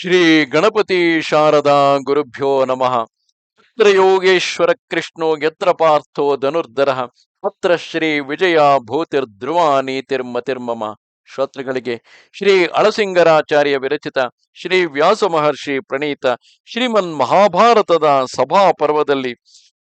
ಶ್ರೀ ಗಣಪತಿ ಶಾರದಾ ಗುರುಭ್ಯೋ ನಮಃ. ಅತ್ರ ಯೋಗೇಶ್ವರ ಕೃಷ್ಣೋ ಯತ್ರ ಪಾರ್ಥೋ ಧನುರ್ಧರ ಅತ್ರ ಶ್ರೀ ವಿಜಯ ಭೂತಿರ್ಧ್ರುವ ನೀತಿರ್ಮತಿರ್ಮಮ ಶ್ರೋತೃಗಳಿಗೆ ಶ್ರೀ ಅಳಸಿಂಗರಾಚಾರ್ಯ ವಿರಚಿತ, ಶ್ರೀ ವ್ಯಾಸ ಮಹರ್ಷಿ ಪ್ರಣೀತ, ಶ್ರೀಮನ್ ಮಹಾಭಾರತದ ಸಭಾ ಪರ್ವದಲ್ಲಿ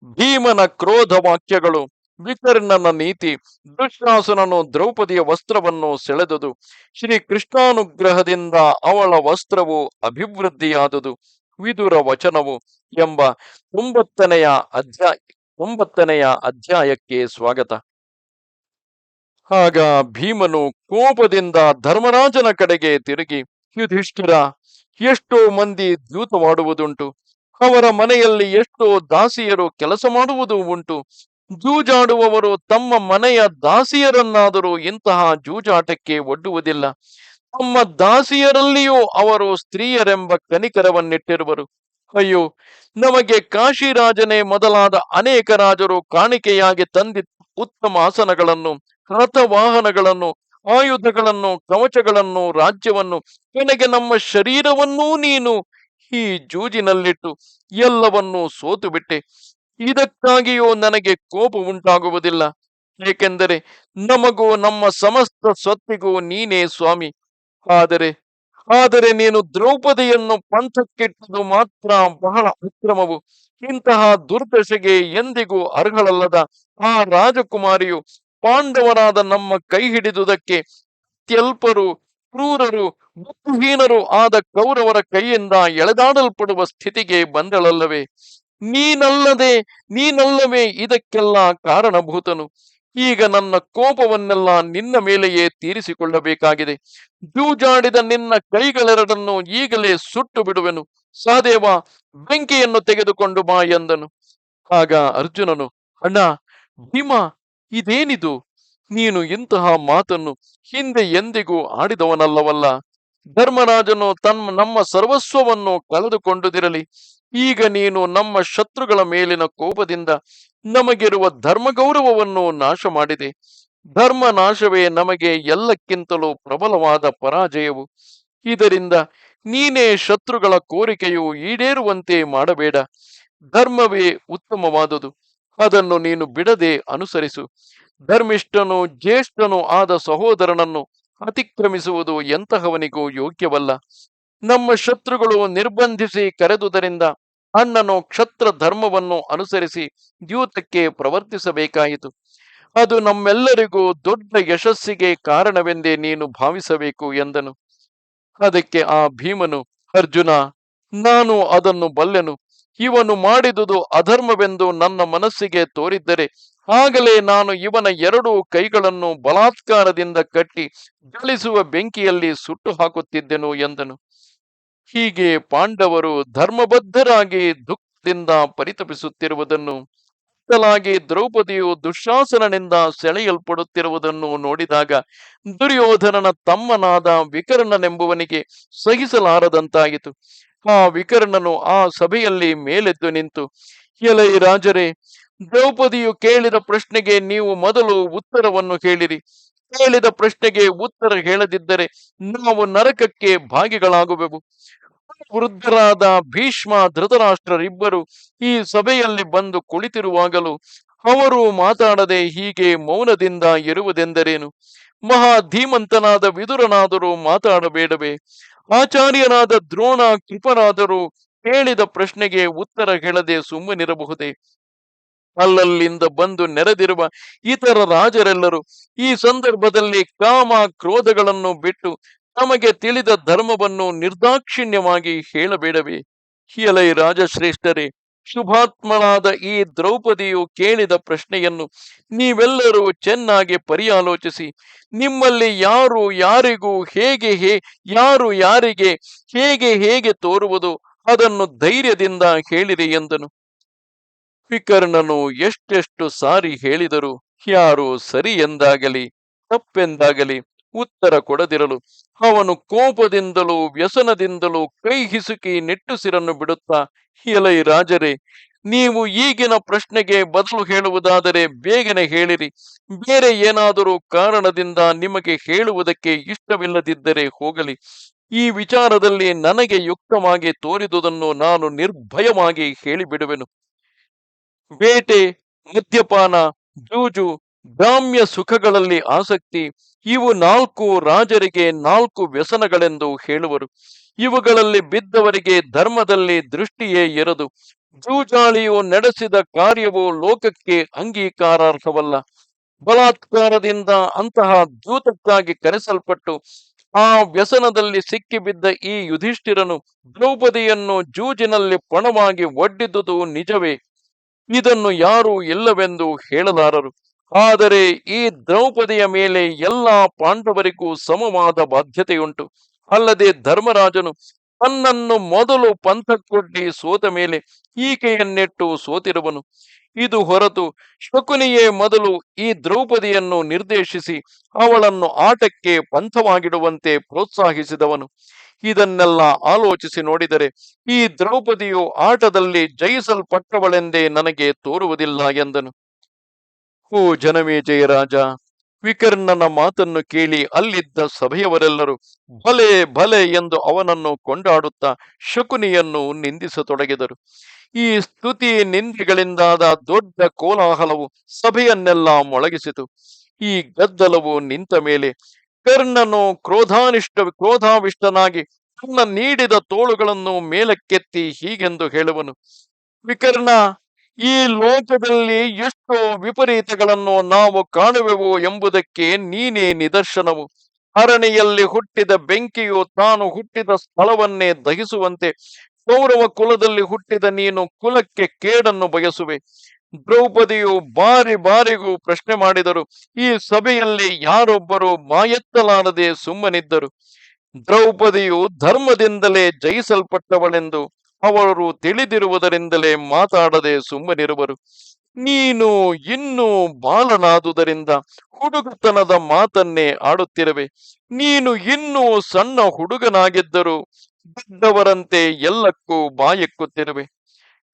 ಭೀಮನ ಕ್ರೋಧ ವಾಕ್ಯಗಳು ವಿಕರ್ಣನ ನೀತಿ ದುಶ್ಯಾಸನನು ದ್ರೌಪದಿಯ ವಸ್ತ್ರವನ್ನು ಸೆಳೆದುದು. ಶ್ರೀ ಕೃಷ್ಣಾನುಗ್ರಹದಿಂದ ಅವಳ ವಸ್ತ್ರವು ಅಭಿವೃದ್ಧಿಯಾದುದು. ವಿದುರ ವಚನವು ಎಂಬ ಒಂಬತ್ತನೆಯ ಅಧ್ಯಾಯ, ಒಂಬತ್ತನೆಯ ಅಧ್ಯಾಯಕ್ಕೆ ಸ್ವಾಗತ. ಆಗ ಭೀಮನು ಕೋಪದಿಂದ ಧರ್ಮರಾಜನ ಕಡೆಗೆ ತಿರುಗಿ, ಯುಧಿಷ್ಠಿರ, ಎಷ್ಟೋ ಮಂದಿ ದ್ಯೂತವಾಡುವುದುಂಟು ಅವರ ಮನೆಯಲ್ಲಿ ಎಷ್ಟೋ ದಾಸಿಯರು ಕೆಲಸ ಮಾಡುವುದು ಉಂಟು. ಜೂಜಾಡುವವರು ತಮ್ಮ ಮನೆಯ ದಾಸಿಯರನ್ನಾದರೂ ಇಂತಹ ಜೂಜಾಟಕ್ಕೆ ಒಡ್ಡುವುದಿಲ್ಲ. ತಮ್ಮ ದಾಸಿಯರಲ್ಲಿಯೂ ಅವರು ಸ್ತ್ರೀಯರೆಂಬ ಕನಿಕರವನ್ನಿಟ್ಟಿರುವರು. ಅಯ್ಯೋ, ನಮಗೆ ಕಾಶಿರಾಜನೇ ಮೊದಲಾದ ಅನೇಕ ರಾಜರು ಕಾಣಿಕೆಯಾಗಿ ತಂದಿದ್ದ ಉತ್ತಮ ಆಸನಗಳನ್ನು ರಥವಾಹನಗಳನ್ನು ಆಯುಧಗಳನ್ನು, ಕವಚಗಳನ್ನು, ರಾಜ್ಯವನ್ನು ಕೊನೆಗೆ ನಮ್ಮ ಶರೀರವನ್ನೂ ನೀನು ಈ ಜೂಜಿನಲ್ಲಿಟ್ಟು ಎಲ್ಲವನ್ನೂ ಸೋತು ಬಿಟ್ಟೆ ಇದಕ್ಕಾಗಿಯೂ ನನಗೆ ಕೋಪ ಉಂಟಾಗುವುದಿಲ್ಲ. ಏಕೆಂದರೆ ನಮಗೂ ನಮ್ಮ ಸಮಸ್ತ ಸ್ವತ್ತಿಗೂ ನೀನೇ ಸ್ವಾಮಿ. ಆದರೆ ಆದರೆ ನೀನು ದ್ರೌಪದಿಯನ್ನು ಪಂಥಕ್ಕಿಟ್ಟದು ಮಾತ್ರ ಬಹಳ ಅಕ್ರಮವು. ಇಂತಹ ದುರ್ದಶೆಗೆ ಎಂದಿಗೂ ಅರ್ಹಳಲ್ಲದ ಆ ರಾಜಕುಮಾರಿಯು ಪಾಂಡವರಾದ ನಮ್ಮ ಕೈ ಹಿಡಿದುದಕ್ಕೆ ತ್ಯಲ್ಪರು ಕ್ರೂರರು, ಬುದ್ಧಿಹೀನರು ಆದ ಕೌರವರ ಕೈಯಿಂದ ಎಳೆದಾಡಲ್ಪಡುವ ಸ್ಥಿತಿಗೆ ಬಂದಳಲ್ಲವೇ? ನೀನಲ್ಲದೆ, ನೀನಲ್ಲವೇ ಇದಕ್ಕೆಲ್ಲ ಕಾರಣಭೂತನು. ಈಗ ನನ್ನ ಕೋಪವನ್ನೆಲ್ಲ ನಿನ್ನ ಮೇಲೆಯೇ ತೀರಿಸಿಕೊಳ್ಳಬೇಕಾಗಿದೆ. ಜೂಜಾಡಿದ ನಿನ್ನ ಕೈಗಳೆರಡನ್ನು ಈಗಲೇ ಸುಟ್ಟು ಬಿಡುವೆನು ಸಹದೇವ ಬೆಂಕಿಯನ್ನು ತೆಗೆದುಕೊಂಡು ಬಾ ಎಂದನು. ಆಗ ಅರ್ಜುನನು, ಅಣ್ಣ, ಭೀಮ, ಇದೇನಿದು? ನೀನು ಇಂತಹ ಮಾತನ್ನು ಹಿಂದೆ ಎಂದಿಗೂ ಆಡಿದವನಲ್ಲವಲ್ಲ. ಧರ್ಮರಾಜನು ತನ್ನ, ನಮ್ಮ ಸರ್ವಸ್ವವನ್ನು ಕಳೆದುಕೊಂಡುದಿರಲಿ ಈಗ ನೀನು ನಮ್ಮ ಶತ್ರುಗಳ ಮೇಲಿನ ಕೋಪದಿಂದ ನಮಗಿರುವ ಧರ್ಮ ಗೌರವವನ್ನು ನಾಶ ಮಾಡಿದೆ ಧರ್ಮ ನಾಶವೇ ನಮಗೆ ಎಲ್ಲಕ್ಕಿಂತಲೂ ಪ್ರಬಲವಾದ ಪರಾಜಯವು. ಇದರಿಂದ ನೀನೇ ಶತ್ರುಗಳ ಕೋರಿಕೆಯು ಈಡೇರುವಂತೆ ಮಾಡಬೇಡ. ಧರ್ಮವೇ ಉತ್ತಮವಾದುದು. ಅದನ್ನು ನೀನು ಬಿಡದೆ ಅನುಸರಿಸು. ಧರ್ಮಿಷ್ಠನು ಜ್ಯೇಷ್ಠನು ಆದ ಸಹೋದರನನ್ನು ಅತಿಕ್ರಮಿಸುವುದು ಎಂತಹವನಿಗೂ ಯೋಗ್ಯವಲ್ಲ. ನಮ್ಮ ಶತ್ರುಗಳು ನಿರ್ಬಂಧಿಸಿ ಕರೆದುದರಿಂದ ಅಣ್ಣನು ಕ್ಷತ್ರ ಧರ್ಮವನ್ನು ಅನುಸರಿಸಿ ದ್ಯೂತಕ್ಕೆ ಪ್ರವರ್ತಿಸಬೇಕಾಯಿತು. ಅದು ನಮ್ಮೆಲ್ಲರಿಗೂ ದೊಡ್ಡ ಯಶಸ್ಸಿಗೆ ಕಾರಣವೆಂದೇ ನೀನು ಭಾವಿಸಬೇಕು ಎಂದನು. ಅದಕ್ಕೆ ಆ ಭೀಮನು, ಅರ್ಜುನ, ನಾನು ಅದನ್ನು ಬಲ್ಲೆನು. ಇವನು ಮಾಡಿದುದು ಅಧರ್ಮವೆಂದು ನನ್ನ ಮನಸ್ಸಿಗೆ ತೋರಿದ್ದರೆ ಆಗಲೇ ನಾನು ಇವನ ಎರಡೂ ಕೈಗಳನ್ನು ಬಲಾತ್ಕಾರದಿಂದ ಕಟ್ಟಿ ಗಳಿಸುವ ಬೆಂಕಿಯಲ್ಲಿ ಸುಟ್ಟು ಹಾಕುತ್ತಿದ್ದೆನು ಎಂದನು. ಹೀಗೆ ಪಾಂಡವರು ಧರ್ಮಬದ್ಧರಾಗಿ ದುಃಖದಿಂದ ಪರಿತಪಿಸುತ್ತಿರುವುದನ್ನು, ಅತ್ತಲಾಗಿ ದ್ರೌಪದಿಯು ದುಶಾಸನನಿಂದ ಸೆಳೆಯಲ್ಪಡುತ್ತಿರುವುದನ್ನು ನೋಡಿದಾಗ ದುರ್ಯೋಧನನ ತಮ್ಮನಾದ ವಿಕರ್ಣನೆಂಬುವನಿಗೆ ಸಹಿಸಲಾರದಂತಾಯಿತು. ಆ ವಿಕರ್ಣನು ಆ ಸಭೆಯಲ್ಲಿ ಮೇಲೆದ್ದು ನಿಂತು, ಎಲೈ ರಾಜರೇ, ದ್ರೌಪದಿಯು ಕೇಳಿದ ಪ್ರಶ್ನೆಗೆ ನೀವು ಮೊದಲು ಉತ್ತರವನ್ನು ಹೇಳಿರಿ. ಕೇಳಿದ ಪ್ರಶ್ನೆಗೆ ಉತ್ತರ ಹೇಳದಿದ್ದರೆ ನಾವು ನರಕಕ್ಕೆ ಭಾಗಿಗಳಾಗುವೆವು. ವೃದ್ಧರಾದ ಭೀಷ್ಮ ಧೃತರಾಷ್ಟ್ರರಿಬ್ಬರು ಈ ಸಭೆಯಲ್ಲಿ ಬಂದು ಕುಳಿತಿರುವಾಗಲೂ ಅವರು ಮಾತಾಡದೆ ಹೀಗೆ ಮೌನದಿಂದ ಇರುವುದೆಂದರೇನು? ಮಹಾ ಧೀಮಂತನಾದ ವಿದುರನಾದರೂ ಮಾತಾಡಬೇಡವೇ? ಆಚಾರ್ಯನಾದ ದ್ರೋಣ ಕೃಪರಾದರೂ ಕೇಳಿದ ಪ್ರಶ್ನೆಗೆ ಉತ್ತರ ಹೇಳದೆ ಸುಮ್ಮನಿರಬಹುದೇ? ಅಲ್ಲಲ್ಲಿಂದ ಬಂದು ನೆರೆದಿರುವ ಇತರ ರಾಜರೆಲ್ಲರೂ ಈ ಸಂದರ್ಭದಲ್ಲಿ ಕಾಮ ಕ್ರೋಧಗಳನ್ನು ಬಿಟ್ಟು ತಮಗೆ ತಿಳಿದ ಧರ್ಮವನ್ನು ನಿರ್ದಾಕ್ಷಿಣ್ಯವಾಗಿ ಹೇಳಬೇಡವೆ? ಹಿಯಲೈ ರಾಜಶ್ರೇಷ್ಠರೇ, ಶುಭಾತ್ಮಳಾದ ಈ ದ್ರೌಪದಿಯು ಕೇಳಿದ ಪ್ರಶ್ನೆಯನ್ನು ನೀವೆಲ್ಲರೂ ಚೆನ್ನಾಗಿ ಪರಿಯಾಲೋಚಿಸಿ. ನಿಮ್ಮಲ್ಲಿ ಯಾರು ಯಾರಿಗೂ ಹೇಗೆ ಹೇ, ಯಾರು ಯಾರಿಗೆ ಹೇಗೆ ಹೇಗೆ ತೋರುವುದು ಅದನ್ನು ಧೈರ್ಯದಿಂದ ಹೇಳಿರಿ ಎಂದನು. ವಿಕರ್ಣನು ಎಷ್ಟೆಷ್ಟು ಸಾರಿ ಹೇಳಿದರು ಯಾರು ಸರಿ ಎಂದಾಗಲಿ, ತಪ್ಪೆಂದಾಗಲಿ ಉತ್ತರ ಕೊಡದಿರಲು, ಅವನು ಕೋಪದಿಂದಲೂ ವ್ಯಸನದಿಂದಲೂ ಕೈ ಹಿಸುಕಿ ನೆಟ್ಟುಸಿರನ್ನು ಬಿಡುತ್ತಾ, ಎಲೈ ರಾಜರೇ, ನೀವು ಈಗಿನ ಪ್ರಶ್ನೆಗೆ ಬದಲು ಹೇಳುವುದಾದರೆ ಬೇಗನೆ ಹೇಳಿರಿ. ಬೇರೆ ಏನಾದರೂ ಕಾರಣದಿಂದ ನಿಮಗೆ ಹೇಳುವುದಕ್ಕೆ ಇಷ್ಟವಿಲ್ಲದಿದ್ದರೆ ಹೋಗಲಿ. ಈ ವಿಚಾರದಲ್ಲಿ ನನಗೆ ಯುಕ್ತವಾಗಿ ತೋರಿದುದನ್ನು ನಾನು ನಿರ್ಭಯವಾಗಿ ಹೇಳಿಬಿಡುವೆನು. ಬೇಟೆ, ಮದ್ಯಪಾನ, ಜೂಜು, ಗ್ರಾಮ್ಯ ಸುಖಗಳಲ್ಲಿ ಆಸಕ್ತಿ, ಇವು ನಾಲ್ಕು ರಾಜರಿಗೆ ನಾಲ್ಕು ವ್ಯಸನಗಳೆಂದು ಹೇಳುವರು. ಇವುಗಳಲ್ಲಿ ಬಿದ್ದವರಿಗೆ ಧರ್ಮದಲ್ಲಿ ದೃಷ್ಟಿಯೇ ಇರದು. ಜೂಜಾಳಿಯು ನಡೆಸಿದ ಕಾರ್ಯವು ಲೋಕಕ್ಕೆ ಅಂಗೀಕಾರಾರ್ಹವಲ್ಲ. ಬಲಾತ್ಕಾರದಿಂದ ಅಂತಹ ಜೂತಕ್ಕಾಗಿ ಕರೆಸಲ್ಪಟ್ಟು ಆ ವ್ಯಸನದಲ್ಲಿ ಸಿಕ್ಕಿಬಿದ್ದ ಈ ಯುಧಿಷ್ಠಿರನು ದ್ರೌಪದಿಯನ್ನು ಜೂಜಿನಲ್ಲಿ ಪಣವಾಗಿ ಒಡ್ಡಿದ್ದುದು ನಿಜವೇ? ಇದನ್ನು ಯಾರು ಇಲ್ಲವೆಂದು ಹೇಳಲಾರರು. ಆದರೆ ಈ ದ್ರೌಪದಿಯ ಮೇಲೆ ಎಲ್ಲಾ ಪಾಂಡವರಿಗೂ ಸಮವಾದ ಬಾಧ್ಯತೆಯುಂಟು. ಅಲ್ಲದೆ ಧರ್ಮರಾಜನು ತನ್ನನ್ನು ಮೊದಲು ಪಂಥಕ್ಕೊಡ್ಡಿ ಸೋತ ಮೇಲೆ ಈಕೆಯನ್ನೆಟ್ಟು ಸೋತಿರುವನು. ಇದು ಹೊರತು ಶಕುನಿಯೇ ಮೊದಲು ಈ ದ್ರೌಪದಿಯನ್ನು ನಿರ್ದೇಶಿಸಿ ಅವಳನ್ನು ಆಟಕ್ಕೆ ಪಂಥವಾಗಿಡುವಂತೆ ಪ್ರೋತ್ಸಾಹಿಸಿದವನು. ಇದನ್ನೆಲ್ಲ ಆಲೋಚಿಸಿ ನೋಡಿದರೆ ಈ ದ್ರೌಪದಿಯು ಆಟದಲ್ಲಿ ಜಯಿಸಲ್ಪಟ್ಟವಳೆಂದೇ ನನಗೆ ತೋರುವುದಿಲ್ಲ ಎಂದನು. ಓ ಜನವೇ ಜಯರಾಜ ವಿಕರ್ಣನ ಮಾತನ್ನು ಕೇಳಿ ಅಲ್ಲಿದ್ದ ಸಭೆಯವರೆಲ್ಲರೂ ಭಲೆ ಭಲೆ ಎಂದು ಅವನನ್ನು ಕೊಂಡಾಡುತ್ತಾ ಶಕುನಿಯನ್ನು ನಿಂದಿಸತೊಡಗಿದರು. ಈ ಸ್ತುತಿ ನಿಂದೆಗಳಿಂದಾದ ದೊಡ್ಡ ಕೋಲಾಹಲವು ಸಭೆಯನ್ನೆಲ್ಲ ಮೊಳಗಿಸಿತು. ಈ ಗದ್ದಲವು ನಿಂತ ಮೇಲೆ ಕರ್ಣನು ಕ್ರೋಧಾನಿಷ್ಠ, ಕ್ರೋಧಾವಿಷ್ಟನಾಗಿ ತನ್ನ ನೀಡಿದ ತೋಳುಗಳನ್ನು ಮೇಲಕ್ಕೆತ್ತಿ ಹೀಗೆಂದು ಹೇಳುವನು. ವಿಕರ್ಣ, ಈ ಲೋಕದಲ್ಲಿ ಎಷ್ಟು ವಿಪರೀತಗಳನ್ನು ನಾವು ಕಾಣುವೆವು ಎಂಬುದಕ್ಕೆ ನೀನೇ ನಿದರ್ಶನವು. ಅರಣಿಯಲ್ಲಿ ಹುಟ್ಟಿದ ಬೆಂಕಿಯು ತಾನು ಹುಟ್ಟಿದ ಸ್ಥಳವನ್ನೇ ದಹಿಸುವಂತೆ, ಕೌರವ ಕುಲದಲ್ಲಿ ಹುಟ್ಟಿದ ನೀನು ಕುಲಕ್ಕೆ ಕೇಡನ್ನು ಬಯಸುವೆ. ದ್ರೌಪದಿಯು ಬಾರಿ ಬಾರಿಗೂ ಪ್ರಶ್ನೆ ಮಾಡಿದರು, ಈ ಸಭೆಯಲ್ಲಿ ಯಾರೊಬ್ಬರು ಮಾಯೆತ್ತಲಾರದೆ ಸುಮ್ಮನಿದ್ದರು? ದ್ರೌಪದಿಯು ಧರ್ಮದಿಂದಲೇ ಜಯಿಸಲ್ಪಟ್ಟವಳೆಂದು ಅವರು ತಿಳಿದಿರುವುದರಿಂದಲೇ ಮಾತಾಡದೆ ಸುಮ್ಮನಿರುವರು. ನೀನು ಇನ್ನೂ ಬಾಲನಾದುದರಿಂದ ಹುಡುಗತನದ ಮಾತನ್ನೇ ಆಡುತ್ತಿರುವೆ. ನೀನು ಇನ್ನೂ ಸಣ್ಣ ಹುಡುಗನಾಗಿದ್ದರೂ ದೊಡ್ಡವರಂತೆ ಎಲ್ಲಕ್ಕೂ ಬಾಯೆಕ್ಕುತ್ತಿರುವೆ.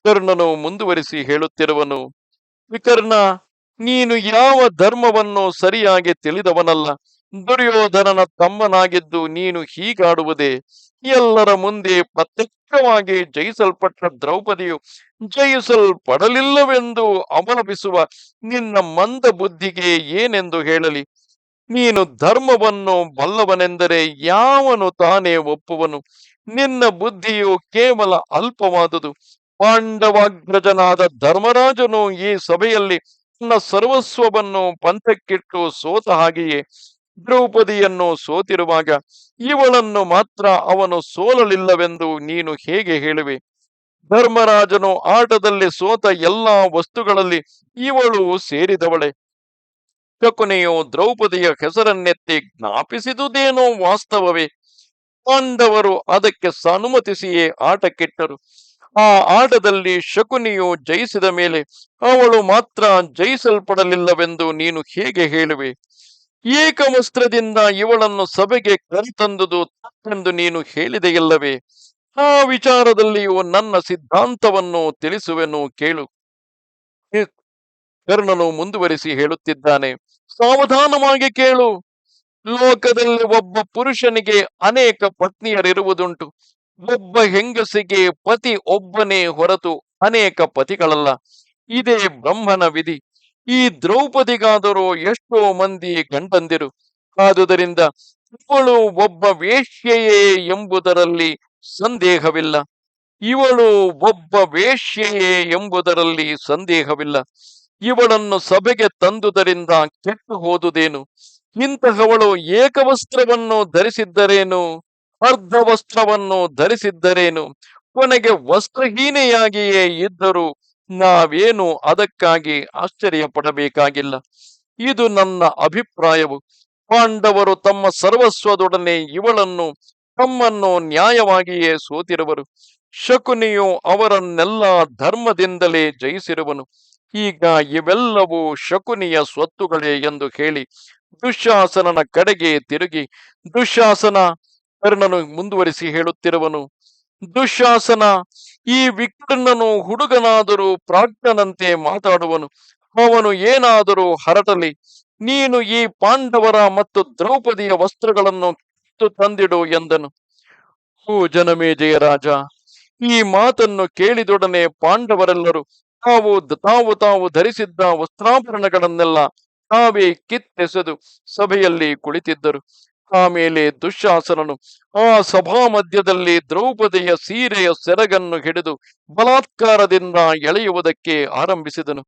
ಕರ್ಣನು ಮುಂದುವರಿಸಿ ಹೇಳುತ್ತಿರುವನು, ವಿಕರ್ಣ, ನೀನು ಯಾವ ಧರ್ಮವನ್ನು ಸರಿಯಾಗಿ ತಿಳಿದವನಲ್ಲ. ದುರ್ಯೋಧನನ ತಮ್ಮನಾಗಿದ್ದು ನೀನು ಹೀಗಾಡುವುದೇ. ಎಲ್ಲರ ಮುಂದೆ ಪ್ರತ್ಯಕ್ಷವಾಗಿ ಜಯಿಸಲ್ಪಟ್ಟ ದ್ರೌಪದಿಯು ಜಯಿಸಲ್ಪಡಲಿಲ್ಲವೆಂದು ಅವಲಂಬಿಸುವ ನಿನ್ನ ಮಂದ ಬುದ್ಧಿಗೆ ಏನೆಂದು ಹೇಳಲಿ? ನೀನು ಧರ್ಮವನ್ನು ಬಲ್ಲವನೆಂದರೆ ಯಾವನು ತಾನೇ ಒಪ್ಪುವನು? ನಿನ್ನ ಬುದ್ಧಿಯು ಕೇವಲ ಅಲ್ಪವಾದುದು. ಪಾಂಡವಾಗ್ರಜನಾದ ಧರ್ಮರಾಜನು ಈ ಸಭೆಯಲ್ಲಿ ತನ್ನ ಸರ್ವಸ್ವವನ್ನು ಪಂಥಕ್ಕಿಟ್ಟು ಸೋತ ಹಾಗೆಯೇ ದ್ರೌಪದಿಯನ್ನು ಸೋತಿರುವಾಗ ಇವಳನ್ನು ಮಾತ್ರ ಅವನು ಸೋಲಲಿಲ್ಲವೆಂದು ನೀನು ಹೇಗೆ ಹೇಳುವೆ? ಧರ್ಮರಾಜನು ಆಟದಲ್ಲಿ ಸೋತ ಎಲ್ಲಾ ವಸ್ತುಗಳಲ್ಲಿ ಇವಳು ಸೇರಿದವಳೆ. ಶಕುನೆಯು ದ್ರೌಪದಿಯ ಹೆಸರನ್ನೆತ್ತಿ ಜ್ಞಾಪಿಸಿದುದೇನೋ ವಾಸ್ತವವೇ? ಪಾಂಡವರು ಅದಕ್ಕೆ ಸನುಮತಿಸಿಯೇ ಆಟಕ್ಕಿಟ್ಟರು. ಆ ಆಟದಲ್ಲಿ ಶಕುನಿಯು ಜಯಿಸಿದ ಮೇಲೆ ಅವಳು ಮಾತ್ರ ಜಯಿಸಲ್ಪಡಲಿಲ್ಲವೆಂದು ನೀನು ಹೇಗೆ ಹೇಳುವೆ? ಏಕವಸ್ತ್ರದಿಂದ ಇವಳನ್ನು ಸಭೆಗೆ ಕರೆತಂದುದು ತಪ್ಪೆಂದು ನೀನು ಹೇಳಿದೆಯಲ್ಲವೇ? ಆ ವಿಚಾರದಲ್ಲಿಯೂ ನನ್ನ ಸಿದ್ಧಾಂತವನ್ನು ತಿಳಿಸುವೆನು ಕೇಳು. ಕರ್ಣನು ಮುಂದುವರಿಸಿ ಹೇಳುತ್ತಿದ್ದಾನೆ. ಸಾವಧಾನವಾಗಿ ಕೇಳು. ಲೋಕದಲ್ಲಿ ಒಬ್ಬ ಪುರುಷನಿಗೆ ಅನೇಕ ಪತ್ನಿಯರಿರುವುದುಂಟು. ಒಬ್ಬ ಹೆಂಗಸಿಗೆ ಪತಿ ಒಬ್ಬನೇ ಹೊರತು ಅನೇಕ ಪತಿಗಳಲ್ಲ. ಇದೇ ಬ್ರಹ್ಮನ ವಿಧಿ. ಈ ದ್ರೌಪದಿಗಾದರೂ ಎಷ್ಟೋ ಮಂದಿ ಗಂಡಂದಿರು. ಆದುದರಿಂದ ಇವಳು ಒಬ್ಬ ವೇಶ್ಯೆಯೇ ಎಂಬುದರಲ್ಲಿ ಸಂದೇಹವಿಲ್ಲ. ಇವಳು ಒಬ್ಬ ವೇಶ್ಯೆಯೇ ಎಂಬುದರಲ್ಲಿ ಸಂದೇಹವಿಲ್ಲ. ಇವಳನ್ನು ಸಭೆಗೆ ತಂದುದರಿಂದ ಕೆಟ್ಟು ಹೋದುದೇನು ಇಂತಹವಳು ಏಕವಸ್ತ್ರವನ್ನು ಧರಿಸಿದ್ದರೇನು? ಅರ್ಧ ವಸ್ತ್ರವನ್ನು ಧರಿಸಿದ್ದರೇನು? ಕೊನೆಗೆ ವಸ್ತ್ರಹೀನೆಯಾಗಿಯೇ ಇದ್ದರೂ ನಾವೇನು ಅದಕ್ಕಾಗಿ ಆಶ್ಚರ್ಯ ಪಡಬೇಕಾಗಿಲ್ಲ ಇದು ನನ್ನ ಅಭಿಪ್ರಾಯವು. ಪಾಂಡವರು ತಮ್ಮ ಸರ್ವಸ್ವದೊಡನೆ ಇವಳನ್ನು ತಮ್ಮನ್ನು ನ್ಯಾಯವಾಗಿಯೇ ಸೋತಿರುವರು. ಶಕುನಿಯು ಅವರನ್ನೆಲ್ಲ ಧರ್ಮದಿಂದಲೇ ಜಯಿಸಿರುವನು. ಈಗ ಇವೆಲ್ಲವೂ ಶಕುನಿಯ ಸ್ವತ್ತುಗಳೇ ಎಂದು ಹೇಳಿ ದುಶ್ಯಾಸನನ ಕಡೆಗೆ ತಿರುಗಿ ದುಶ್ಯಾಸನ ಕರ್ಣನು ಮುಂದುವರಿಸಿ ಹೇಳುತ್ತಿರುವನು, ದುಶಾಸನ, ಈ ವಿಕರ್ಣನು ಹುಡುಗನಾದರೂ ಪ್ರಾಜ್ಞನಂತೆ ಮಾತಾಡುವನು. ಅವನು ಏನಾದರೂ ಹರಟಲಿ, ನೀನು ಈ ಪಾಂಡವರ ಮತ್ತು ದ್ರೌಪದಿಯ ವಸ್ತ್ರಗಳನ್ನು ಕಿತ್ತು ತಂದಿಡು ಎಂದನು. ಓ ಜನಮೇ ಜಯರಾಜ ಈ ಮಾತನ್ನು ಕೇಳಿದೊಡನೆ ಪಾಂಡವರೆಲ್ಲರೂ ತಾವು ತಾವು ತಾವು ಧರಿಸಿದ್ದ ವಸ್ತ್ರಾಭರಣಗಳನ್ನೆಲ್ಲ ತಾವೇ ಕಿತ್ತೆಸೆದು ಸಭೆಯಲ್ಲಿ ಕುಳಿತಿದ್ದರು. ಆಮೇಲೆ ದುಶ್ಯಾಸನನು ಆ ಸಭಾ ಮಧ್ಯದಲ್ಲಿ ದ್ರೌಪದಿಯ ಸೀರೆಯ ಸೆರಗನ್ನು ಹಿಡಿದು ಬಲಾತ್ಕಾರದಿಂದ ಎಳೆಯುವುದಕ್ಕೆ ಆರಂಭಿಸಿದನು.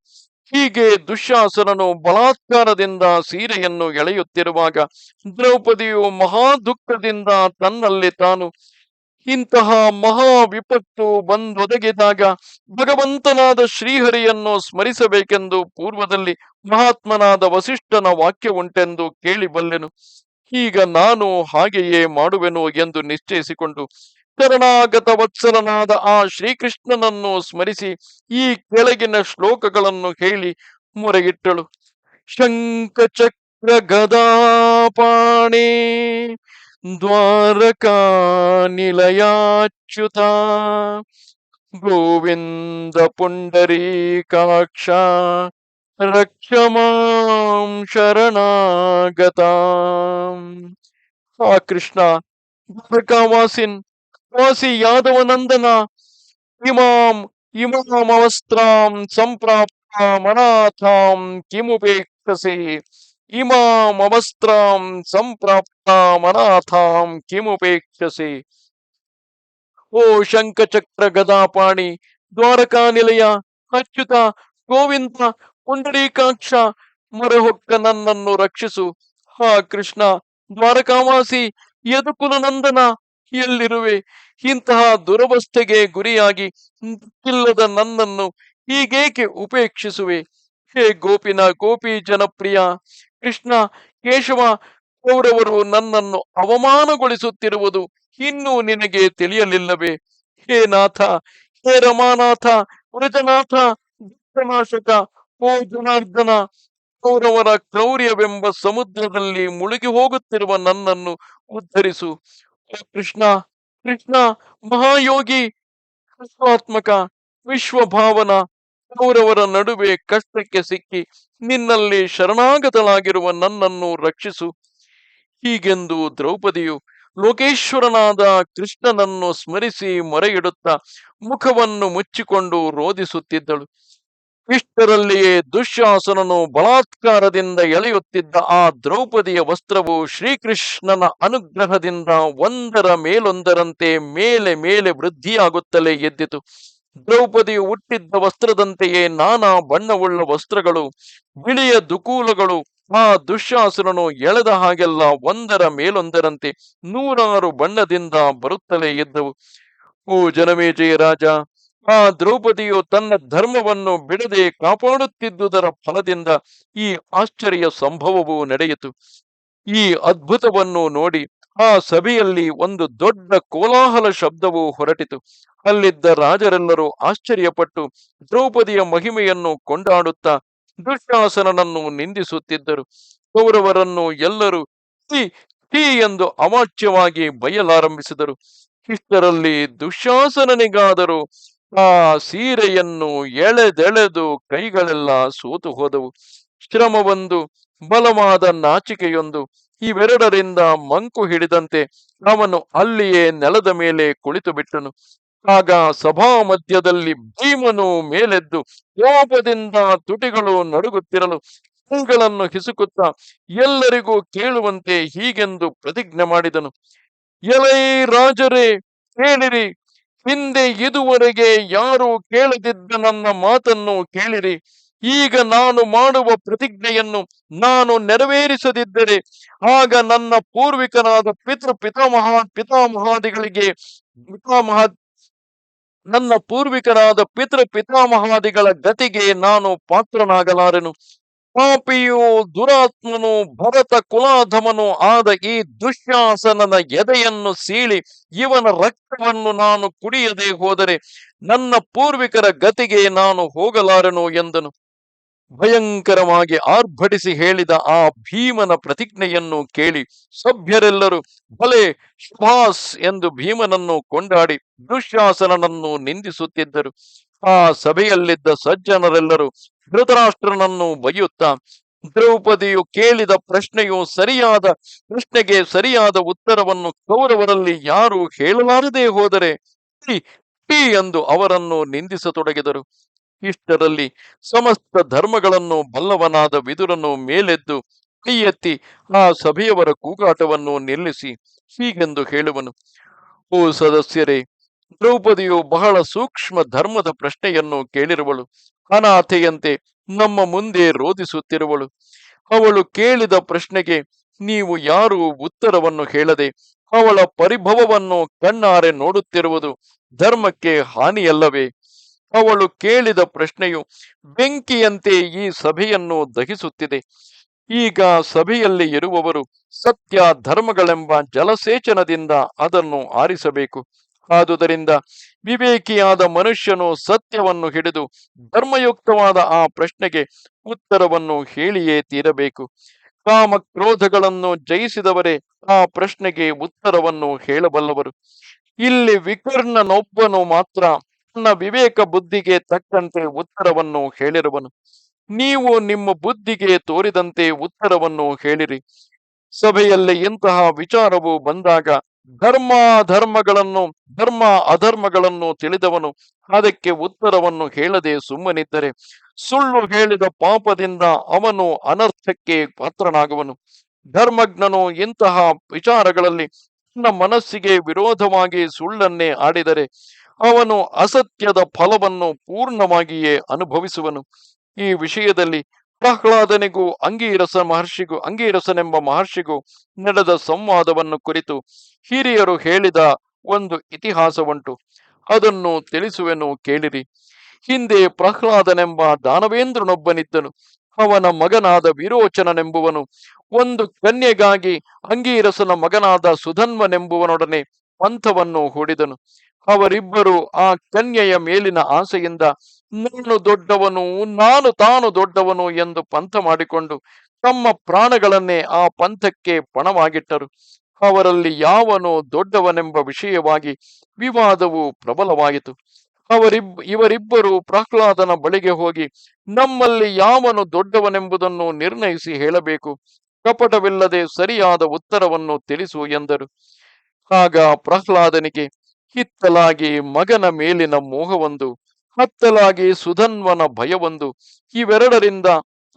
ಹೀಗೆ ದುಶ್ಯಾಸನನು ಬಲಾತ್ಕಾರದಿಂದ ಸೀರೆಯನ್ನು ಎಳೆಯುತ್ತಿರುವಾಗ ದ್ರೌಪದಿಯು ಮಹಾ ದುಃಖದಿಂದ ತನ್ನಲ್ಲಿ ತಾನು ಇಂತಹ ಮಹಾ ವಿಪತ್ತು ಬಂದೊದಗಿದಾಗ ಭಗವಂತನಾದ ಶ್ರೀಹರಿಯನ್ನು ಸ್ಮರಿಸಬೇಕೆಂದು ಪೂರ್ವದಲ್ಲಿ ಮಹಾತ್ಮನಾದ ವಸಿಷ್ಠನ ವಾಕ್ಯ ಉಂಟೆಂದು ಕೇಳಿಬಲ್ಲೆನು. ಈಗ ನಾನು ಹಾಗೆಯೇ ಮಾಡುವೆನು ಎಂದು ನಿಶ್ಚಯಿಸಿಕೊಂಡು ಶರಣಾಗತ ವತ್ಸಲನಾದ ಆ ಶ್ರೀಕೃಷ್ಣನನ್ನು ಸ್ಮರಿಸಿ ಈ ಕೆಳಗಿನ ಶ್ಲೋಕಗಳನ್ನು ಹೇಳಿ ಮೊರೆಗಿಟ್ಟಳು ಶಂಕಚಕ್ರ ಗದಾಪಾಣಿ ದ್ವಾರಕಾ ನಿಲಯಾಚ್ಯುತ ಗೋವಿಂದ ಪುಂಡರೀಕಾಕ್ಷ ರಕ್ಷಮಾಂ ಶರಣಾಗತ ಆ ಕೃಷ್ಣ ದ್ವಾರಕಾವಾಸಿನ್ ವಾಸಿ ಯಾದವನಂದನ ಇಮಾಂ ಇಮಾಂ ಅವಸ್ತ್ರಾಂ ಸಂಪ್ರಾಪ್ತ ಮನಾಥಾಂ ಕಿಮುಪೇಕ್ಷಸಿ ಇಮಾಂ ಅವಸ್ತ್ರಾಂ ಸಂಪ್ರಾಪ್ತ ಮನಾಥಾಂ ಕಿಮುಪೇಕ್ಷಸಿ ಓ ಶಂಖಚಕ್ರ ಗದಾಪಾಣಿ ದ್ವಾರಕಾ ನಿಲಯ ಅಚ್ಯುತ ಗೋವಿಂದ ಪುಂಡರೀಕಾಕ್ಷ ಮೊರೆಹೊಕ್ಕ ನನ್ನನ್ನು ರಕ್ಷಿಸು. ಹಾ ಕೃಷ್ಣ, ದ್ವಾರಕಾವಾಸಿ, ಯದುಕುಲ ನಂದನ ಎಲ್ಲಿರುವೆ ಇಂತಹ ದುರವಸ್ಥೆಗೆ ಗುರಿಯಾಗಿ ಇಲ್ಲದ ನನ್ನನ್ನು ಹೀಗೇಕೆ ಉಪೇಕ್ಷಿಸುವೆ? ಹೇ ಗೋಪಿನ ಗೋಪಿ ಜನಪ್ರಿಯ ಕೃಷ್ಣ, ಕೇಶವ, ಕೌರವರು ನನ್ನನ್ನು ಅವಮಾನಗೊಳಿಸುತ್ತಿರುವುದು ಇನ್ನೂ ನಿನಗೆ ತಿಳಿಯಲಿಲ್ಲವೇ? ಹೇ ನಾಥ, ಹೇ ರಮಾನಾಥ, ವೃಜನಾಥ, ದುಷ್ಟನಾಶಕ ಓ ಜನಾರ್ದನ ಕೌರವರ ಕ್ರೌರ್ಯವೆಂಬ ಸಮುದ್ರದಲ್ಲಿ ಮುಳುಗಿ ಹೋಗುತ್ತಿರುವ ನನ್ನನ್ನು ಉದ್ಧರಿಸು. ಕೃಷ್ಣ ಕೃಷ್ಣ, ಮಹಾಯೋಗಿ ವಿಶ್ವಾತ್ಮಕ ವಿಶ್ವಭಾವನ, ಕೌರವರ ನಡುವೆ ಕಷ್ಟಕ್ಕೆ ಸಿಕ್ಕಿ ನಿನ್ನಲ್ಲಿ ಶರಣಾಗತಳಾಗಿರುವ ನನ್ನನ್ನು ರಕ್ಷಿಸು. ಹೀಗೆಂದು ದ್ರೌಪದಿಯು ಲೋಕೇಶ್ವರನಾದ ಕೃಷ್ಣನನ್ನು ಸ್ಮರಿಸಿ ಮೊರೆಯಿಡುತ್ತಾ ಮುಖವನ್ನು ಮುಚ್ಚಿಕೊಂಡು ರೋಧಿಸುತ್ತಿದ್ದಳು. ಇಷ್ಟರಲ್ಲಿಯೇ ದುಶ್ಯಾಸನನು ಬಲಾತ್ಕಾರದಿಂದ ಎಳೆಯುತ್ತಿದ್ದ ಆ ದ್ರೌಪದಿಯ ವಸ್ತ್ರವು ಶ್ರೀಕೃಷ್ಣನ ಅನುಗ್ರಹದಿಂದ ಒಂದರ ಮೇಲೊಂದರಂತೆ ಮೇಲೆ ಮೇಲೆ ವೃದ್ಧಿಯಾಗುತ್ತಲೇ ಎದ್ದಿತು. ದ್ರೌಪದಿಯು ಹುಟ್ಟಿದ್ದ ವಸ್ತ್ರದಂತೆಯೇ ನಾನಾ ಬಣ್ಣವುಳ್ಳ ವಸ್ತ್ರಗಳು, ಬಿಳಿಯ ದುಕೂಲಗಳು, ಆ ದುಶ್ಯಾಸನನು ಎಳೆದ ಹಾಗೆಲ್ಲ ಒಂದರ ಮೇಲೊಂದರಂತೆ ನೂರಾರು ಬಣ್ಣದಿಂದ ಬರುತ್ತಲೇ ಇದ್ದವು. ಓ ಜನಮೇಜಯ ರಾಜ ಆ ದ್ರೌಪದಿಯು ತನ್ನ ಧರ್ಮವನ್ನು ಬಿಡದೆ ಕಾಪಾಡುತ್ತಿದ್ದುದರ ಫಲದಿಂದ ಈ ಆಶ್ಚರ್ಯ ಸಂಭವವು ನಡೆಯಿತು. ಈ ಅದ್ಭುತವನ್ನು ನೋಡಿ ಆ ಸಭೆಯಲ್ಲಿ ಒಂದು ದೊಡ್ಡ ಕೋಲಾಹಲ ಶಬ್ದವು ಹೊರಟಿತು. ಅಲ್ಲಿದ್ದ ರಾಜರೆಲ್ಲರೂ ಆಶ್ಚರ್ಯಪಟ್ಟು ದ್ರೌಪದಿಯ ಮಹಿಮೆಯನ್ನು ಕೊಂಡಾಡುತ್ತಾ ದುಶ್ಯಾಸನನನ್ನು ನಿಂದಿಸುತ್ತಿದ್ದರು. ಕೌರವರನ್ನು ಎಲ್ಲರೂ ಟಿ ಟಿ ಎಂದು ಅವಾಚ್ಯವಾಗಿ ಬಯಲಾರಂಭಿಸಿದರು. ಇಷ್ಟರಲ್ಲಿ ದುಶ್ಯಾಸನನಿಗಾದರೂ ಆ ಸೀರೆಯನ್ನು ಎಳೆದೆಳೆದು ಕೈಗಳೆಲ್ಲ ಸೋತು ಹೋದವು. ಶ್ರಮವೊಂದು ಬಲವಾದ ನಾಚಿಕೆಯೊಂದು ಇವೆರಡರಿಂದ ಮಂಕು ಹಿಡಿದಂತೆ ಅವನು ಅಲ್ಲಿಯೇ ನೆಲದ ಮೇಲೆ ಕುಳಿತು ಬಿಟ್ಟನು. ಆಗ ಸಭಾ ಮಧ್ಯದಲ್ಲಿ ಭೀಮನು ಮೇಲೆದ್ದು ಕೋಪದಿಂದ ತುಟಿಗಳು ನಡುಗುತ್ತಿರಲು ಕೈಗಳನ್ನು ಹಿಸುಕುತ್ತಾ ಎಲ್ಲರಿಗೂ ಕೇಳುವಂತೆ ಹೀಗೆಂದು ಪ್ರತಿಜ್ಞೆ ಮಾಡಿದನು. ಎಲೈ ರಾಜರೇ, ಕೇಳಿರಿ ಹಿಂದೆ ಇದುವರೆಗೆ ಯಾರು ಕೇಳದಿದ್ದ ನನ್ನ ಮಾತನ್ನು ಕೇಳಿರಿ. ಈಗ ನಾನು ಮಾಡುವ ಪ್ರತಿಜ್ಞೆಯನ್ನು ನಾನು ನೆರವೇರಿಸದಿದ್ದರೆ ಆಗ ನನ್ನ ಪೂರ್ವಿಕನಾದ ಪಿತೃ ಪಿತಾಮಹ ಪಿತಾಮಹಾದಿಗಳಿಗೆ ಪಿತಾಮಹ ನನ್ನ ಪೂರ್ವಿಕರಾದ ಪಿತೃ ಪಿತಾಮಹಾದಿಗಳ ಗತಿಗೆ ನಾನು ಪಾತ್ರನಾಗಲಾರೆನು. ಪಾಪಿಯು ದುರಾತ್ಮನು ಭರತ ಕುಲಾಧಮನು ಆದ ಈ ದುಶ್ಯಾಸನನ ಎದೆಯನ್ನು ಸೀಳಿ ಇವನ ರಕ್ತವನ್ನು ನಾನು ಕುಡಿಯದೆ ಹೋದರೆ ನನ್ನ ಪೂರ್ವಿಕರ ಗತಿಗೆ ನಾನು ಹೋಗಲಾರನು ಎಂದನು. ಭಯಂಕರವಾಗಿ ಆರ್ಭಟಿಸಿ ಹೇಳಿದ ಆ ಭೀಮನ ಪ್ರತಿಜ್ಞೆಯನ್ನು ಕೇಳಿ ಸಭ್ಯರೆಲ್ಲರೂ ಭಲೆ ಶುಭಾಸ್ ಎಂದು ಭೀಮನನ್ನು ಕೊಂಡಾಡಿ ದುಶ್ಯಾಸನನನ್ನು ನಿಂದಿಸುತ್ತಿದ್ದರು. ಆ ಸಭೆಯಲ್ಲಿದ್ದ ಸಜ್ಜನರೆಲ್ಲರೂ ಧೃತರಾಷ್ಟ್ರನನ್ನು ಬೈಯುತ್ತಾ ದ್ರೌಪದಿಯು ಕೇಳಿದ ಪ್ರಶ್ನೆಯು ಸರಿಯಾದ, ಪ್ರಶ್ನೆಗೆ ಸರಿಯಾದ ಉತ್ತರವನ್ನು ಕೌರವರಲ್ಲಿ ಯಾರು ಹೇಳಲಾರದೆ ಹೋದರೆ ಎಂದು ಅವರನ್ನು ನಿಂದಿಸತೊಡಗಿದರು. ಇಷ್ಟರಲ್ಲಿ ಸಮಸ್ತ ಧರ್ಮಗಳನ್ನು ಬಲ್ಲವನಾದ ವಿದುರನು ಮೇಲೆದ್ದು ಕೈ ಆ ಸಭೆಯವರ ಕೂಗಾಟವನ್ನು ನಿಲ್ಲಿಸಿ ಹೀಗೆಂದು ಹೇಳುವನು. ಓ ಸದಸ್ಯರೇ, ದ್ರೌಪದಿಯು ಬಹಳ ಸೂಕ್ಷ್ಮ ಧರ್ಮದ ಪ್ರಶ್ನೆಯನ್ನು ಕೇಳಿರುವಳು. ಅನಾಥೆಯಂತೆ ನಮ್ಮ ಮುಂದೆ ರೋಧಿಸುತ್ತಿರುವಳು. ಅವಳು ಕೇಳಿದ ಪ್ರಶ್ನೆಗೆ ನೀವು ಯಾರು ಉತ್ತರವನ್ನು ಹೇಳದೆ, ಅವಳ ಪರಿಭವವನ್ನು ಕಣ್ಣಾರೆ ನೋಡುತ್ತಿರುವುದು ಧರ್ಮಕ್ಕೆ ಹಾನಿಯಲ್ಲವೇ? ಅವಳು ಕೇಳಿದ ಪ್ರಶ್ನೆಯು ಬೆಂಕಿಯಂತೆ ಈ ಸಭೆಯನ್ನು ದಹಿಸುತ್ತಿದೆ. ಈಗ ಸಭೆಯಲ್ಲಿ ಇರುವವರು ಸತ್ಯ ಧರ್ಮಗಳೆಂಬ ಜಲಸೇಚನದಿಂದ ಅದನ್ನು ಆರಿಸಬೇಕು. ಆದುದರಿಂದ ವಿವೇಕಿಯಾದ ಮನುಷ್ಯನು ಸತ್ಯವನ್ನು ಹಿಡಿದು ಧರ್ಮಯುಕ್ತವಾದ ಆ ಪ್ರಶ್ನೆಗೆ ಉತ್ತರವನ್ನು ಹೇಳಿಯೇ ತೀರಬೇಕು. ಕಾಮ ಕ್ರೋಧಗಳನ್ನು ಜಯಿಸಿದವರೇ ಆ ಪ್ರಶ್ನೆಗೆ ಉತ್ತರವನ್ನು ಹೇಳಬಲ್ಲವರು. ಇಲ್ಲಿ ವಿಕರ್ಣನೊಬ್ಬನು ಮಾತ್ರ ತನ್ನ ವಿವೇಕ ಬುದ್ಧಿಗೆ ತಕ್ಕಂತೆ ಉತ್ತರವನ್ನು ಹೇಳಿರುವನು. ನೀವು ನಿಮ್ಮ ಬುದ್ಧಿಗೆ ತೋರಿದಂತೆ ಉತ್ತರವನ್ನು ಹೇಳಿರಿ. ಸಭೆಯಲ್ಲಿ ಇಂತಹ ವಿಚಾರವು ಬಂದಾಗ ಧರ್ಮ ಧರ್ಮಗಳನ್ನು, ಧರ್ಮ ಅಧರ್ಮಗಳನ್ನು ತಿಳಿದವನು, ಅದಕ್ಕೆ ಉತ್ತರವನ್ನು ಹೇಳದೆ ಸುಮ್ಮನಿದ್ದರೆ, ಸುಳ್ಳು ಹೇಳಿದ ಪಾಪದಿಂದ ಅವನು ಅನರ್ಥಕ್ಕೆ ಪಾತ್ರನಾಗುವನು. ಧರ್ಮಜ್ಞನು ಇಂತಹ ವಿಚಾರಗಳಲ್ಲಿ ತನ್ನ ಮನಸ್ಸಿಗೆ ವಿರೋಧವಾಗಿ ಸುಳ್ಳನ್ನೇ ಆಡಿದರೆ, ಅವನು ಅಸತ್ಯದ ಫಲವನ್ನು ಪೂರ್ಣವಾಗಿಯೇ ಅನುಭವಿಸುವನು. ಈ ವಿಷಯದಲ್ಲಿ ಪ್ರಹ್ಲಾದನಿಗೂ, ಅಂಗೀರಸ ಮಹರ್ಷಿಗೂ, ಅಂಗೀರಸನೆಂಬ ಮಹರ್ಷಿಗೂ ನಡೆದ ಸಂವಾದವನ್ನು ಕುರಿತು ಹಿರಿಯರು ಹೇಳಿದ ಒಂದು ಇತಿಹಾಸವುಂಟು. ಅದನ್ನು ತಿಳಿಸುವೆನು, ಕೇಳಿರಿ. ಹಿಂದೆ ಪ್ರಹ್ಲಾದನೆಂಬ ದಾನವೇಂದ್ರನೊಬ್ಬನಿದ್ದನು. ಅವನ ಮಗನಾದ ವಿರೋಚನನೆಂಬುವನು, ಒಂದು ಕನ್ಯೆಗಾಗಿ ಅಂಗೀರಸನ ಮಗನಾದ ಸುಧನ್ವನೆಂಬುವನೊಡನೆ ಪಂಥವನ್ನು ಹೂಡಿದನು. ಅವರಿಬ್ಬರು ಆ ಕನ್ಯೆಯ ಮೇಲಿನ ಆಸೆಯಿಂದ ನಾನು ದೊಡ್ಡವನು, ನಾನು ತಾನು ದೊಡ್ಡವನು ಎಂದು ಪಂಥ ಮಾಡಿಕೊಂಡು ತಮ್ಮ ಪ್ರಾಣಗಳನ್ನೇ ಆ ಪಂಥಕ್ಕೆ ಪಣವಾಗಿಟ್ಟರು. ಅವರಲ್ಲಿ ಯಾವನು ದೊಡ್ಡವನೆಂಬ ವಿಷಯವಾಗಿ ವಿವಾದವು ಪ್ರಬಲವಾಯಿತು. ಅವರಿಬ್, ಇವರಿಬ್ಬರು ಪ್ರಹ್ಲಾದನ ಬಳಿಗೆ ಹೋಗಿ, ನಮ್ಮಲ್ಲಿ ಯಾವನು ದೊಡ್ಡವನೆಂಬುದನ್ನು ನಿರ್ಣಯಿಸಿ ಹೇಳಬೇಕು. ಕಪಟವಿಲ್ಲದೆ ಸರಿಯಾದ ಉತ್ತರವನ್ನು ತಿಳಿಸು ಎಂದರು. ಆಗ ಪ್ರಹ್ಲಾದನಿಗೆ, ಹಿತ್ತಲಾಗಿ ಮಗನ ಮೇಲಿನ ಮೋಹವೊಂದು ಹತ್ತಲಾಗಿ ಸುಧನ್ವನ ಭಯವೊಂದು ಇವೆರಡರಿಂದ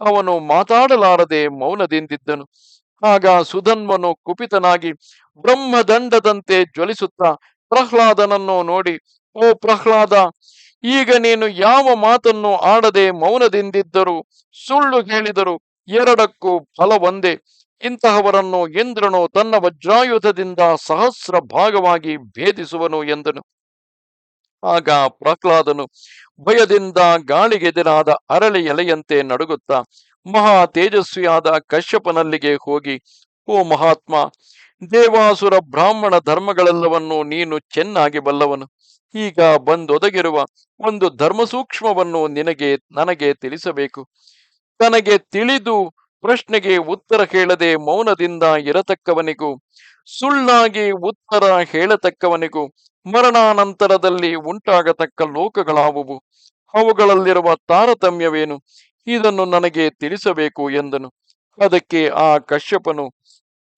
ಅವನು ಮಾತಾಡಲಾರದೆ ಮೌನದಿಂದಿದ್ದನು. ಆಗ ಸುಧನ್ವನು ಕುಪಿತನಾಗಿ ಬ್ರಹ್ಮದಂಡದಂತೆ ಜ್ವಲಿಸುತ್ತಾ ಪ್ರಹ್ಲಾದನನ್ನು ನೋಡಿ, ಓ ಪ್ರಹ್ಲಾದ, ಈಗ ನೀನು ಯಾವ ಮಾತನ್ನು ಆಡದೆ ಮೌನದಿಂದಿದ್ದರು ಸುಳ್ಳು ಹೇಳಿದರು ಎರಡಕ್ಕೂ ಫಲ ಒಂದೇ. ಇಂತಹವರನ್ನು ಇಂದ್ರನು ತನ್ನ ವಜ್ರಾಯುಧದಿಂದ ಸಹಸ್ರ ಭಾಗವಾಗಿ ಭೇದಿಸುವನು ಎಂದನು. ಆಗ ಪ್ರಹ್ಲಾದನು ಭಯದಿಂದ ಗಾಳಿಗೆದಿರಾದ ಅರಳಿ ಎಲೆಯಂತೆ ನಡುಗುತ್ತಾ ಮಹಾ ತೇಜಸ್ವಿಯಾದ ಕಶ್ಯಪನಲ್ಲಿಗೆ ಹೋಗಿ, ಓ ಮಹಾತ್ಮ, ದೇವಾಸುರ ಬ್ರಾಹ್ಮಣ ಧರ್ಮಗಳೆಲ್ಲವನ್ನು ನೀನು ಚೆನ್ನಾಗಿ ಬಲ್ಲವನು. ಈಗ ಬಂದೊದಗಿರುವ ಒಂದು ಧರ್ಮಸೂಕ್ಷ್ಮವನ್ನು ನಿನಗೆ, ನನಗೆ ತಿಳಿಸಬೇಕು. ತನಗೆ ತಿಳಿದು ಪ್ರಶ್ನೆಗೆ ಉತ್ತರ ಹೇಳದೆ ಮೌನದಿಂದ ಇರತಕ್ಕವನಿಗೂ, ಸುಳ್ಳಾಗಿ ಉತ್ತರ ಹೇಳತಕ್ಕವನಿಗೂ ಮರಣಾನಂತರದಲ್ಲಿ ಉಂಟಾಗತಕ್ಕ ಲೋಕಗಳಾವುವು? ಅವುಗಳಲ್ಲಿರುವ ತಾರತಮ್ಯವೇನು? ಇದನ್ನು ನನಗೆ ತಿಳಿಸಬೇಕು ಎಂದನು. ಅದಕ್ಕೆ ಆ ಕಶ್ಯಪನು,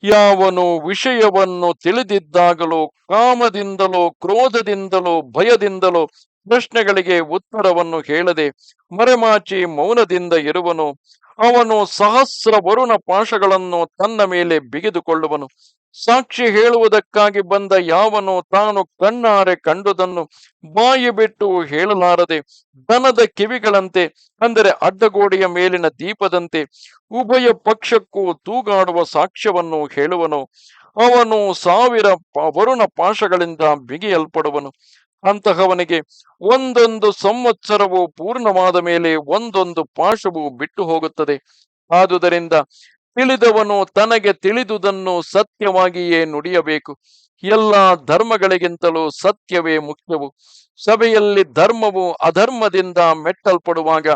ಯಾವನು ವಿಷಯವನ್ನು ತಿಳಿದಿದ್ದಾಗಲೂ, ಕಾಮದಿಂದಲೋ, ಕ್ರೋಧದಿಂದಲೋ, ಭಯದಿಂದಲೋ ಪ್ರಶ್ನೆಗಳಿಗೆ ಉತ್ತರವನ್ನು ಹೇಳದೆ ಮರೆಮಾಚಿ ಮೌನದಿಂದ ಇರುವನು. ಅವನು ಸಹಸ್ರ ವರುಣ ಪಾಶಗಳನ್ನು ತನ್ನ ಮೇಲೆ ಬಿಗಿದುಕೊಳ್ಳುವನು. ಸಾಕ್ಷಿ ಹೇಳುವುದಕ್ಕಾಗಿ ಬಂದ ಯಾವನು ತಾನು ಕಣ್ಣಾರೆ ಕಂಡುದನ್ನು ಬಾಯಿ ಬಿಟ್ಟು ಹೇಳಲಾರದೆ ದನದ ಕಿವಿಗಳಂತೆ, ಅಂದರೆ ಅಡ್ಡಗೋಡೆಯ ಮೇಲಿನ ದೀಪದಂತೆ ಉಭಯ ಪಕ್ಷಕ್ಕೂ ತೂಗಾಡುವ ಸಾಕ್ಷ್ಯವನ್ನು ಹೇಳುವನು. ಅವನು ಸಾವಿರ ವರುಣ ಪಾಶಗಳಿಂದ ಬಿಗಿಯಲ್ಪಡುವನು. ಅಂತಹವನಿಗೆ ಒಂದೊಂದು ಸಂವತ್ಸರವು ಪೂರ್ಣವಾದ ಮೇಲೆ ಒಂದೊಂದು ಪಾಶವು ಬಿಟ್ಟು ಹೋಗುತ್ತದೆ. ಆದುದರಿಂದ ತಿಳಿದವನು ತನಗೆ ತಿಳಿದುದನ್ನು ಸತ್ಯವಾಗಿಯೇ ನುಡಿಯಬೇಕು. ಎಲ್ಲ ಧರ್ಮಗಳಿಗಿಂತಲೂ ಸತ್ಯವೇ ಮುಖ್ಯವು. ಸಭೆಯಲ್ಲಿ ಧರ್ಮವು ಅಧರ್ಮದಿಂದ ಮೆಟ್ಟಲ್ಪಡುವಾಗ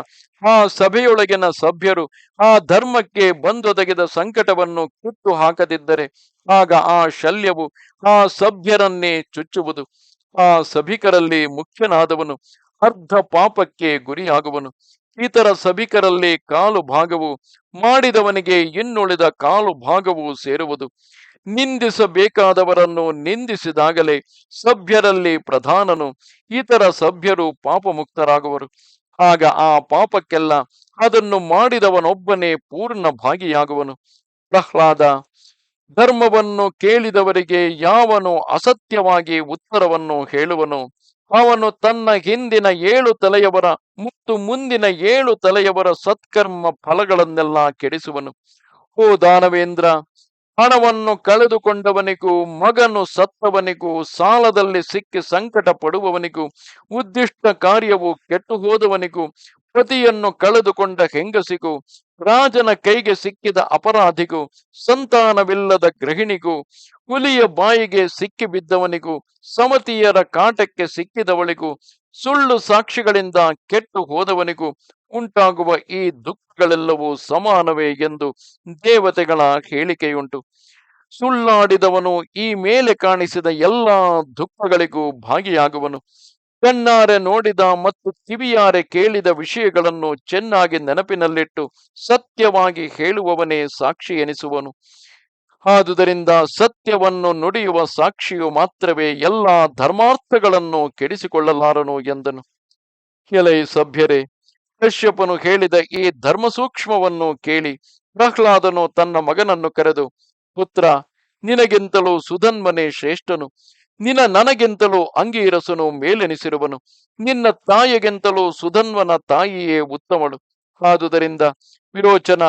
ಆ ಸಭೆಯೊಳಗಿನ ಸಭ್ಯರು ಆ ಧರ್ಮಕ್ಕೆ ಬಂದೊದಗಿದ ಸಂಕಟವನ್ನು ಕಿತ್ತು ಹಾಕದಿದ್ದರೆ ಆಗ ಆ ಶಲ್ಯವು ಆ ಸಭ್ಯರನ್ನೇ ಚುಚ್ಚುವುದು. ಆ ಸಭಿಕರಲ್ಲಿ ಮುಖ್ಯನಾದವನು ಅರ್ಧ ಪಾಪಕ್ಕೆ ಗುರಿಯಾಗುವನು. ಇತರ ಸಭಿಕರಲ್ಲಿ ಕಾಲು ಭಾಗವು ಮಾಡಿದವನಿಗೆ ಇನ್ನುಳಿದ ಕಾಲು ಭಾಗವು ಸೇರುವುದು. ನಿಂದಿಸಬೇಕಾದವರನ್ನು ನಿಂದಿಸಿದಾಗಲೇ ಸಭ್ಯರಲ್ಲಿ ಪ್ರಧಾನನು, ಇತರ ಸಭ್ಯರು ಪಾಪಮುಕ್ತರಾಗುವರು. ಆಗ ಆ ಪಾಪಕ್ಕೆಲ್ಲ ಅದನ್ನು ಮಾಡಿದವನೊಬ್ಬನೇ ಪೂರ್ಣ ಭಾಗಿಯಾಗುವನು ಪ್ರಹ್ಲಾದ ಧರ್ಮವನ್ನು ಕೇಳಿದವರಿಗೆ ಯಾವನು ಅಸತ್ಯವಾಗಿ ಉತ್ತರವನ್ನು ಹೇಳುವನು? ಅವನು ತನ್ನ ಹಿಂದಿನ ಏಳು ತಲೆಯವರ ಮತ್ತು ಮುಂದಿನ ಏಳು ತಲೆಯವರ ಸತ್ಕರ್ಮ ಫಲಗಳನ್ನೆಲ್ಲ ಕೆಡಿಸುವನು. ಓ ದಾನವೇಂದ್ರ, ಹಣವನ್ನು ಕಳೆದುಕೊಂಡವನಿಗೂ, ಮಗನು ಸತ್ತವನಿಗೂ, ಸಾಲದಲ್ಲಿ ಸಿಕ್ಕಿ ಸಂಕಟ ಪಡುವವನಿಗೂ ಉದ್ದಿಷ್ಟ ಕಾರ್ಯವು ಕೆಟ್ಟು ಹೋದವನಿಗೂ ಪತಿಯನ್ನು ಕಳೆದುಕೊಂಡ ಹೆಂಗಸಿಗೂ ರಾಜನ ಕೈಗೆ ಸಿಕ್ಕಿದ ಅಪರಾಧಿಗೂ, ಸಂತಾನವಿಲ್ಲದ ಗೃಹಿಣಿಗೂ, ಹುಲಿಯ ಬಾಯಿಗೆ ಸಿಕ್ಕಿ ಬಿದ್ದವನಿಗೂ ಸಮತಿಯರ ಕಾಟಕ್ಕೆ ಸಿಕ್ಕಿದವಳಿಗೂ, ಸುಳ್ಳು ಸಾಕ್ಷಿಗಳಿಂದ ಕೆಟ್ಟು ಹೋದವನಿಗೂ ಉಂಟಾಗುವ ಈ ದುಃಖಗಳೆಲ್ಲವೂ ಸಮಾನವೇ ಎಂದು ದೇವತೆಗಳ ಹೇಳಿಕೆಯುಂಟು. ಸುಳ್ಳಾಡಿದವನು ಈ ಮೇಲೆ ಕಾಣಿಸಿದ ಎಲ್ಲಾ ದುಃಖಗಳಿಗೂ ಭಾಗಿಯಾಗುವನು. ಕಣ್ಣಾರೆ ನೋಡಿದ ಮತ್ತು ಕಿವಿಯಾರೆ ಕೇಳಿದ ವಿಷಯಗಳನ್ನು ಚೆನ್ನಾಗಿ ನೆನಪಿನಲ್ಲಿಟ್ಟು ಸತ್ಯವಾಗಿ ಹೇಳುವವನೇ ಸಾಕ್ಷಿ ಎನಿಸುವನು. ಆದುದರಿಂದ ಸತ್ಯವನ್ನು ನುಡಿಯುವ ಸಾಕ್ಷಿಯು ಮಾತ್ರವೇ ಎಲ್ಲ ಧರ್ಮಾರ್ಥಗಳನ್ನು ಕೆಡಿಸಿಕೊಳ್ಳಲಾರನು ಎಂದನು. ಎಲೈ ಸಭ್ಯರೇ, ಕಶ್ಯಪನು ಹೇಳಿದ ಈ ಧರ್ಮ ಸೂಕ್ಷ್ಮವನ್ನು ಕೇಳಿ ಪ್ರಹ್ಲಾದನು ತನ್ನ ಮಗನನ್ನು ಕರೆದು, ಪುತ್ರ, ನಿನಗಿಂತಲೂ ಸುಧನ್ಮನೆ ಶ್ರೇಷ್ಠನು. ನಿನ ನನಗೆಂತಲೂ ಅಂಗೀರಸನು ಮೇಲೆನಿಸಿರುವನು. ನಿನ್ನ ತಾಯಿಗೆಂತಲೂ ಸುಧನ್ವನ ತಾಯಿಯೇ ಉತ್ತಮಳು. ಆದುದರಿಂದ ವಿರೋಚನ,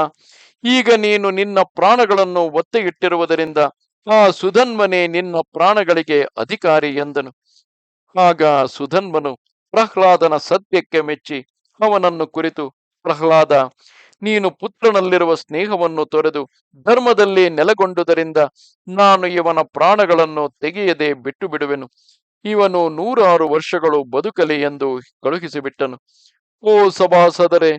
ಈಗ ನೀನು ನಿನ್ನ ಪ್ರಾಣಗಳನ್ನು ಒತ್ತೆ ಇಟ್ಟಿರುವುದರಿಂದ ಆ ಸುಧನ್ವನೇ ನಿನ್ನ ಪ್ರಾಣಗಳಿಗೆ ಅಧಿಕಾರಿ ಎಂದನು. ಆಗ ಸುಧನ್ವನು ಪ್ರಹ್ಲಾದನ ಸತ್ಯಕ್ಕೆ ಮೆಚ್ಚಿ ಅವನನ್ನು ಕುರಿತು, ಪ್ರಹ್ಲಾದ ನೀನು ಪುತ್ರನಲ್ಲಿರುವ ಸ್ನೇಹವನ್ನು ತೊರೆದು ಧರ್ಮದಲ್ಲಿ ನೆಲೆಗೊಂಡುದರಿಂದ ನಾನು ಇವನ ಪ್ರಾಣಗಳನ್ನು ತೆಗೆಯದೆ ಬಿಟ್ಟು ಬಿಡುವೆನು ಇವನು ನೂರಾರು ವರ್ಷಗಳು ಬದುಕಲಿ ಎಂದು ಕಳುಹಿಸಿಬಿಟ್ಟನು. ಓ ಸಭಾಸದರೆ,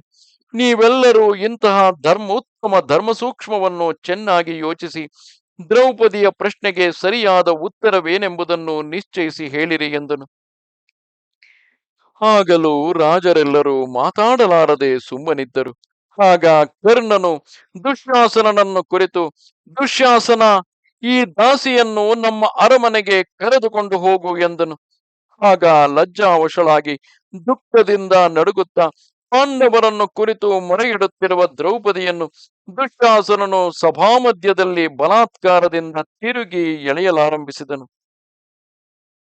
ನೀವೆಲ್ಲರೂ ಇಂತಹ ಧರ್ಮೋತ್ತಮ ಧರ್ಮ ಸೂಕ್ಷ್ಮವನ್ನು ಚೆನ್ನಾಗಿ ಯೋಚಿಸಿ ದ್ರೌಪದಿಯ ಪ್ರಶ್ನೆಗೆ ಸರಿಯಾದ ಉತ್ತರವೇನೆಂಬುದನ್ನು ನಿಶ್ಚಯಿಸಿ ಹೇಳಿರಿ ಎಂದನು. ಆಗಲೂ ರಾಜರೆಲ್ಲರೂ ಮಾತಾಡಲಾರದೆ ಸುಮ್ಮನಿದ್ದರು. ಆಗ ಕರ್ಣನು ದುಶ್ಯಾಸನನನ್ನು ಕುರಿತು, ದುಶ್ಯಾಸನ, ಈ ದಾಸಿಯನ್ನು ನಮ್ಮ ಅರಮನೆಗೆ ಕರೆದುಕೊಂಡು ಹೋಗು ಎಂದನು. ಆಗ ಲಜ್ಜಾವಶಳಾಗಿ ದುಃಖದಿಂದ ನಡುಗುತ್ತಾ ಪಾಂಡವರನ್ನು ಕುರಿತು ಮೊರೆಯಿಡುತ್ತಿರುವ ದ್ರೌಪದಿಯನ್ನು ದುಶ್ಯಾಸನನು ಸಭಾಮಧ್ಯದಲ್ಲಿ ಬಲಾತ್ಕಾರದಿಂದ ತಿರುಗಿ ಎಳೆಯಲಾರಂಭಿಸಿದನು.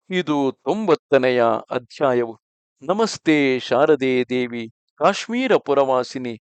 ಇದು ತೊಂಬತ್ತನೆಯ ಅಧ್ಯಾಯವು. ನಮಸ್ತೆ ಶಾರದೆ ದೇವಿ, ಕಾಶ್ಮೀರ ಪುರವಾಸಿನಿ.